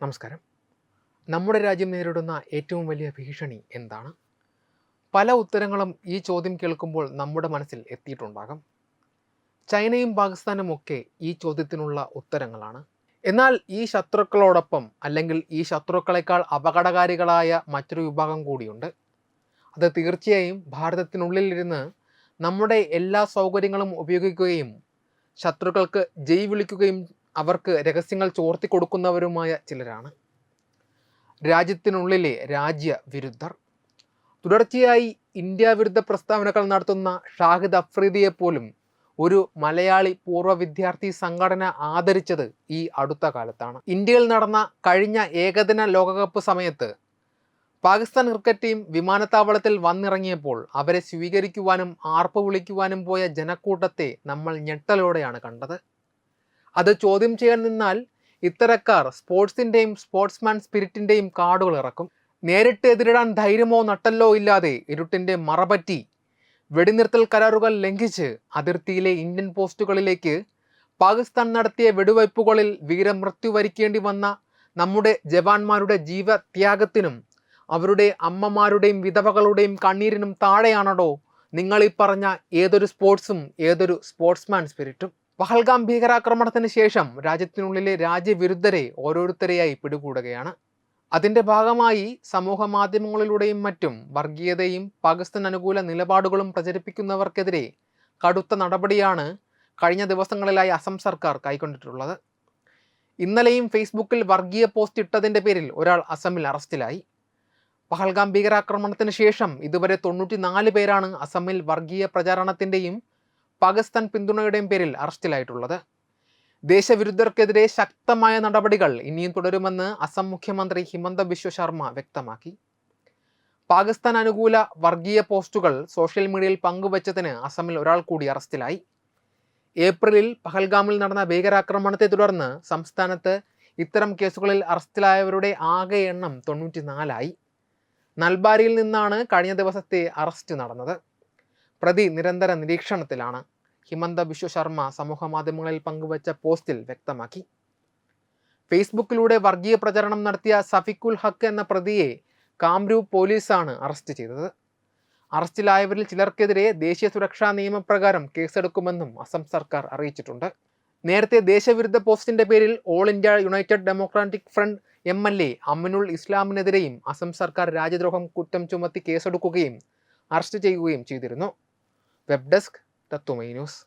നമസ്കാരം. നമ്മുടെ രാജ്യം നേരിടുന്ന ഏറ്റവും വലിയ ഭീഷണി എന്താണ്? പല ഉത്തരങ്ങളും ഈ ചോദ്യം കേൾക്കുമ്പോൾ നമ്മുടെ മനസ്സിൽ എത്തിയിട്ടുണ്ടാകും. ചൈനയും പാകിസ്ഥാനും ഒക്കെ ഈ ചോദ്യത്തിനുള്ള ഉത്തരങ്ങളാണ്. എന്നാൽ ഈ ശത്രുക്കളോടൊപ്പം അല്ലെങ്കിൽ ഈ ശത്രുക്കളെക്കാൾ അപകടകാരികളായ മറ്റൊരു വിഭാഗം കൂടിയുണ്ട്. അത് തീർച്ചയായും ഭാരതത്തിനുള്ളിലിരുന്ന് നമ്മുടെ എല്ലാ സൗകര്യങ്ങളും ഉപയോഗിക്കുകയും ശത്രുക്കൾക്ക് ജയ് വിളിക്കുകയും അവർക്ക് രഹസ്യങ്ങൾ ചോർത്തി കൊടുക്കുന്നവരുമായ ചിലരാണ്. രാജ്യത്തിനുള്ളിലെ രാജ്യ വിരുദ്ധർ തുടർച്ചയായി ഇന്ത്യ വിരുദ്ധ പ്രസ്താവനകൾ നടത്തുന്ന ഷാഹിദ് അഫ്രീദിയെ പോലും ഒരു മലയാളി പൂർവ വിദ്യാർത്ഥി സംഘടന ആദരിച്ചത് ഈ അടുത്ത കാലത്താണ്. ഇന്ത്യയിൽ നടന്ന കഴിഞ്ഞ ഏകദിന ലോകകപ്പ് സമയത്ത് പാകിസ്ഥാൻ ക്രിക്കറ്റ് ടീം വിമാനത്താവളത്തിൽ വന്നിറങ്ങിയപ്പോൾ അവരെ സ്വീകരിക്കുവാനും ആർപ്പ് വിളിക്കുവാനും പോയ ജനക്കൂട്ടത്തെ നമ്മൾ ഞെട്ടലോടെയാണ് കണ്ടത്. അത് ചോദ്യം ചെയ്യാൻ നിന്നാൽ ഇത്തരക്കാർ സ്പോർട്സിന്റെയും സ്പോർട്സ്മാൻ സ്പിരിറ്റിന്റെയും കാർഡുകൾ ഇറക്കും. നേരിട്ട് എതിരിടാൻ ധൈര്യമോ നട്ടല്ലോ ഇല്ലാതെ ഇരുട്ടിന്റെ മറപറ്റി വെടിനിർത്തൽ കരാറുകൾ ലംഘിച്ച് അതിർത്തിയിലെ ഇന്ത്യൻ പോസ്റ്റുകളിലേക്ക് പാകിസ്ഥാൻ നടത്തിയ വെടിവയ്പ്പുകളിൽ വീരമൃത്യു വരിക്കേണ്ടി വന്ന നമ്മുടെ ജവാന്മാരുടെ ജീവത്യാഗത്തിനും അവരുടെ അമ്മമാരുടെയും വിധവകളുടെയും കണ്ണീരിനും താഴെയാണടോ നിങ്ങൾ പറഞ്ഞ ഏതൊരു സ്പോർട്സും ഏതൊരു സ്പോർട്സ്മാൻ സ്പിരിറ്റും. പഹൽഗാം ഭീകരാക്രമണത്തിന് ശേഷം രാജ്യത്തിനുള്ളിലെ രാജ്യവിരുദ്ധരെ ഓരോരുത്തരെയായി പിടികൂടുകയാണ്. അതിന്റെ ഭാഗമായി സമൂഹ മാധ്യമങ്ങളിലൂടെയും മറ്റും വർഗീയതയും പാകിസ്ഥാൻ അനുകൂല നിലപാടുകളും പ്രചരിപ്പിക്കുന്നവർക്കെതിരെ കടുത്ത നടപടിയാണ് കഴിഞ്ഞ ദിവസങ്ങളിലായി അസം സർക്കാർ കൈക്കൊണ്ടിട്ടുള്ളത്. ഇന്നലെയും ഫേസ്ബുക്കിൽ വർഗീയ പോസ്റ്റ് ഇട്ടതിന്റെ പേരിൽ ഒരാൾ അസമിൽ അറസ്റ്റിലായി. പഹൽഗാം ഭീകരാക്രമണത്തിന് ശേഷം ഇതുവരെ തൊണ്ണൂറ്റിനാല് പേരാണ് അസമിൽ വർഗീയ പ്രചാരണത്തിന്റെയും പാകിസ്ഥാൻ പിന്തുണയുടെയും പേരിൽ അറസ്റ്റിലായിട്ടുള്ളത്. ദേശവിരുദ്ധർക്കെതിരെ ശക്തമായ നടപടികൾ ഇനിയും തുടരുമെന്ന് അസം മുഖ്യമന്ത്രി ഹിമന്ത ബിശ്വ ശർമ്മ വ്യക്തമാക്കി. പാകിസ്ഥാൻ അനുകൂല വർഗീയ പോസ്റ്റുകൾ സോഷ്യൽ മീഡിയയിൽ പങ്കുവച്ചതിന് അസമിൽ ഒരാൾ കൂടി അറസ്റ്റിലായി. ഏപ്രിലിൽ പഹൽഗാമിൽ നടന്ന ഭീകരാക്രമണത്തെ തുടർന്ന് സംസ്ഥാനത്ത് ഇത്തരം കേസുകളിൽ അറസ്റ്റിലായവരുടെ ആകെ എണ്ണം തൊണ്ണൂറ്റിനാലായി. നൽബാരിയിൽ നിന്നാണ് കഴിഞ്ഞ ദിവസത്തെ അറസ്റ്റ് നടന്നത്. പ്രതി നിരന്തര നിരീക്ഷണത്തിലാണ്. ഹിമന്ത ബിശ്വ ശർമ്മ സമൂഹ മാധ്യമങ്ങളിൽ പങ്കുവച്ച പോസ്റ്റിൽ വ്യക്തമാക്കി. ഫേസ്ബുക്കിലൂടെ വർഗീയ പ്രചരണം നടത്തിയ സഫിക്കുൽ ഹക്ക് എന്ന പ്രതിയെ കാംരൂപ് പോലീസാണ് അറസ്റ്റ് ചെയ്തത്. അറസ്റ്റിലായവരിൽ ചിലർക്കെതിരെ ദേശീയ സുരക്ഷാ നിയമപ്രകാരം കേസെടുക്കുമെന്നും അസം സർക്കാർ അറിയിച്ചിട്ടുണ്ട്. നേരത്തെ ദേശവിരുദ്ധ പോസ്റ്റിന്റെ പേരിൽ All India United Democratic Front M L A Aminul ഇസ്ലാമിനെതിരെയും Assam സർക്കാർ രാജ്യദ്രോഹം കുറ്റം ചുമത്തി കേസെടുക്കുകയും അറസ്റ്റ് ചെയ്യുകയും ചെയ്തിരുന്നു. Web desk Tattominos.